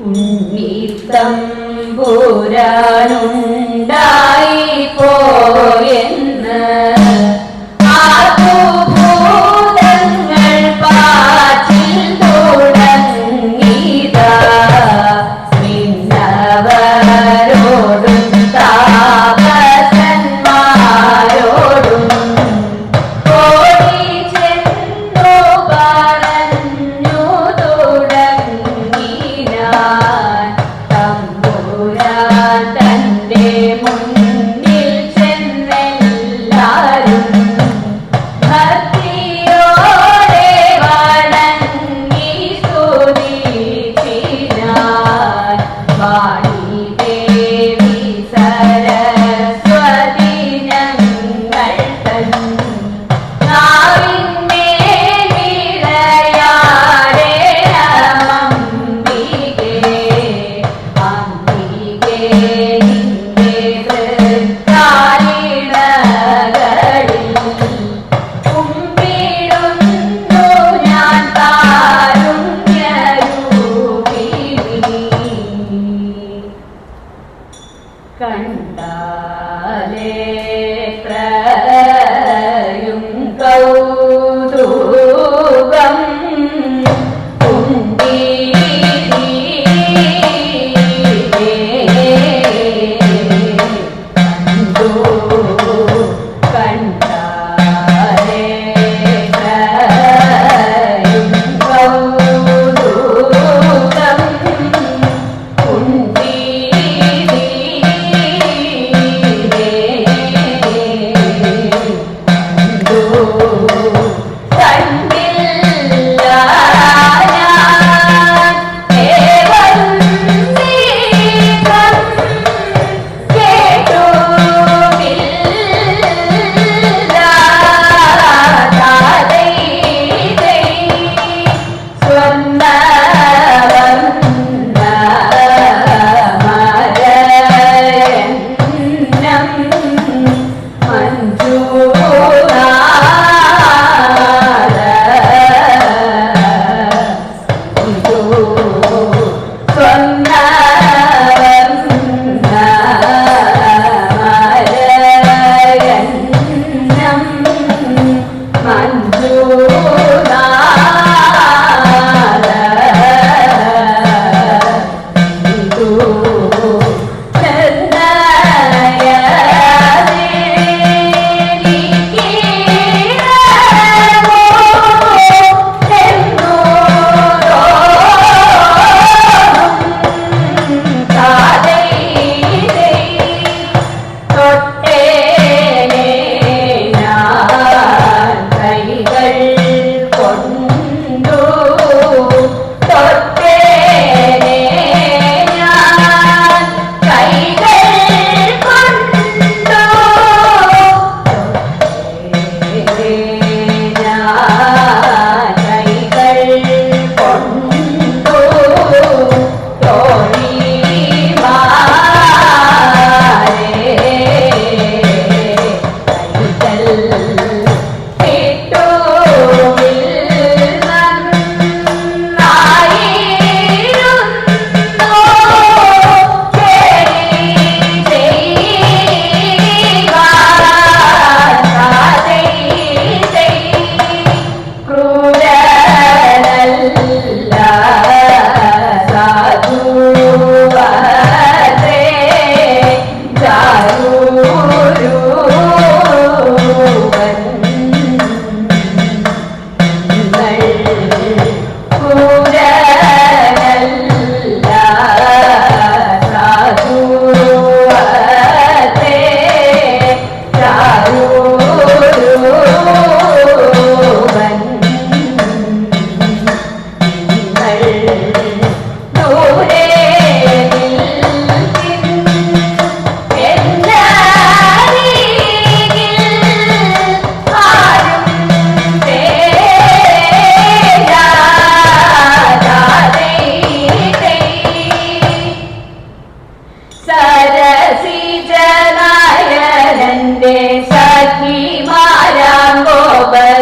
ഉണ്ണീത്തം പോരാനുണ്ടായി പോയ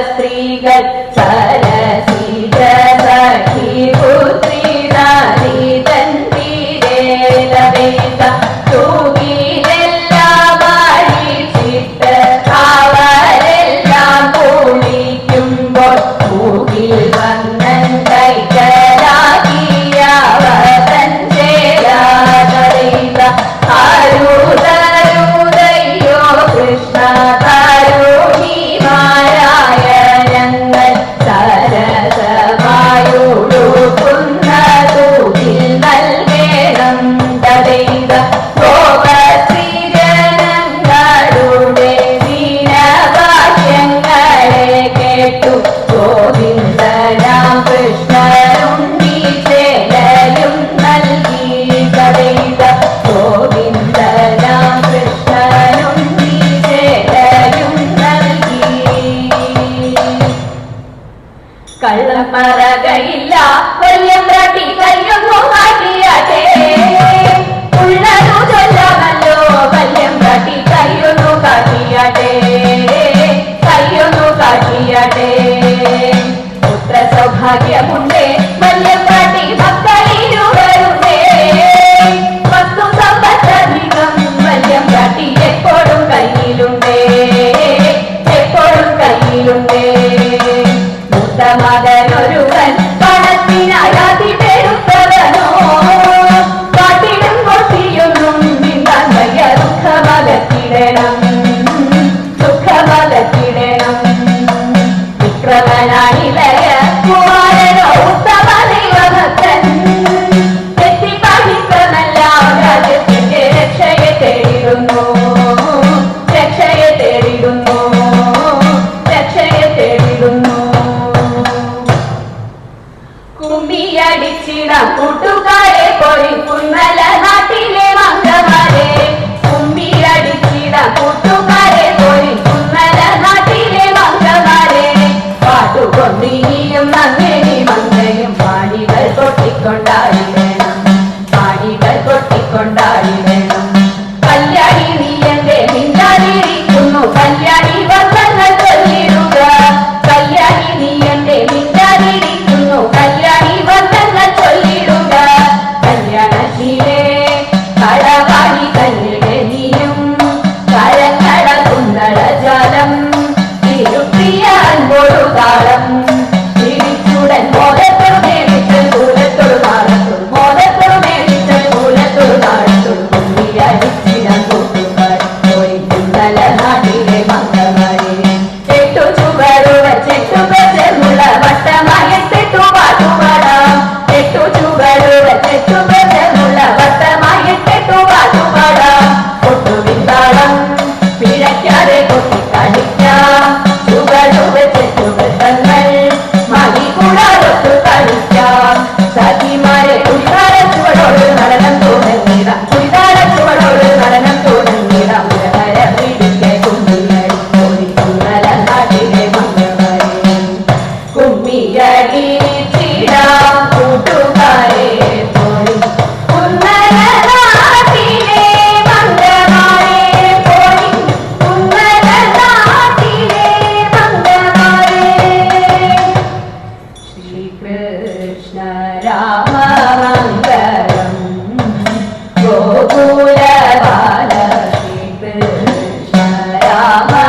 ஸ்திரீகள் சரசித சகி புத்ரி தாரி தந்தி தேவவேத தூகிலெல்லாம் வாழி சித்த அவரெல்லாம் கூலிக்கும்போ தூகில் வந்தன் கைகள் I love it. Baba.